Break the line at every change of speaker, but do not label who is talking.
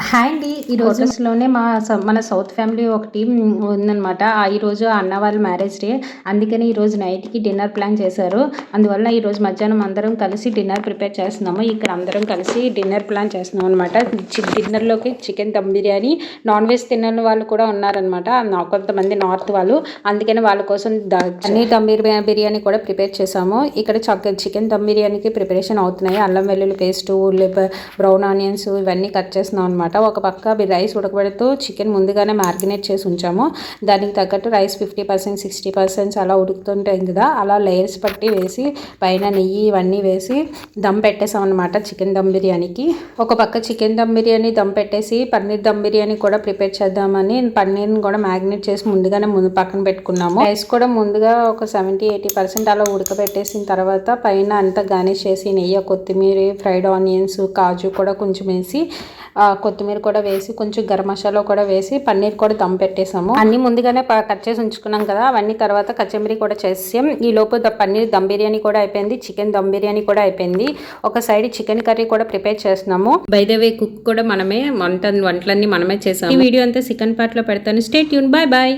Hi అండి. ఈ రోజులోనే మా స- మన సౌత్ ఫ్యామిలీ ఒకటి ఉందన్నమాట. ఆ ఈ రోజు ఆ అన్న వాళ్ళ మ్యారేజ్ డే. అందుకని ఈ రోజు నైట్కి డిన్నర్ ప్లాన్ చేశారు. అందువల్ల ఈ రోజు మధ్యాహ్నం అందరం కలిసి డిన్నర్ ప్రిపేర్ చేస్తున్నాము. ఇక్కడ అందరం కలిసి డిన్నర్ ప్లాన్ చేస్తున్నాం అనమాట డిన్నర్లోకి chicken dum biryani non veg తినని వాళ్ళు కూడా ఉన్నారనమాట కొంతమంది నార్త్ వాళ్ళు. అందుకని వాళ్ళ కోసం పన్నీర్ దమ్ బిర్యా- బిర్యానీ కూడా ప్రిపేర్ చేసాము ఇక్కడ చక్క చికెన్ దమ్ బిర్యానీకి ప్రిపరేషన్ అవుతున్నాయి. అల్లం వెల్లుల్లి పేస్ట్ ఉల్లిపాయ బ్రౌన్ ఆనియన్స్ ఇవన్నీ కట్ చేస్తున్నాం అనమాట ఒక పక్క రైస్ ఉడకబెడుతూ చికెన్ ముందుగానే మ్యారినేట్ చేసి ఉంచాము. దానికి తగ్గట్టు rice fifty percent sixty percent అలా ఉడుకుతుంటాయి కదా అలా లేయర్స్ పట్టి వేసి పైన నెయ్యి ఇవన్నీ వేసి దమ్ పెట్టేసాం అనమాట చికెన్ దమ్ బిర్యానీకి. ఒక పక్క చికెన్ దమ్ బిర్యానీ దమ్ పెట్టేసి పన్నీర్ దమ్ బిర్యానీ కూడా ప్రిపేర్ చేద్దామని పన్నీర్ని కూడా మ్యారినేట్ చేసి ముందుగానే ముందు పక్కన పెట్టుకున్నాము. రైస్ కూడా ముందుగా ఒక సెవెంటీ ఎయిటీ పర్సెంట్ అలా ఉడకబెట్టేసిన తర్వాత పైన అంతా గార్నిష్ చేసి నెయ్యి కొత్తిమీర ఫ్రైడ్ ఆనియన్స్ కాజు కూడా కొంచెం వేసి కొత్తిమీర కూడా వేసి కొంచెం గరం మసాలా కూడా వేసి పన్నీర్ కూడా దమ్ పెట్టేసాము. అన్ని ముందుగానే ప- కట్ చేసి ఉంచుకున్నాం కదా అవన్నీ తర్వాత కచ్చమిరి కూడా చేసాం ఈ లోపు పన్నీర్ దమ్ బిర్యానీ కూడా అయిపోయింది చికెన్ దమ్ బిర్యానీ కూడా అయిపోయింది. ఒక సైడ్ చికెన్ కర్రీ కూడా ప్రిపేర్ చేస్తున్నాము. బై ద వే కుక్ కూడా మనమే వంట వంటలన్నీ మనమే చేసాము. ఈ వీడియో అంతా చికెన్ పార్ట్లో పెడతాను. Stay tune bye bye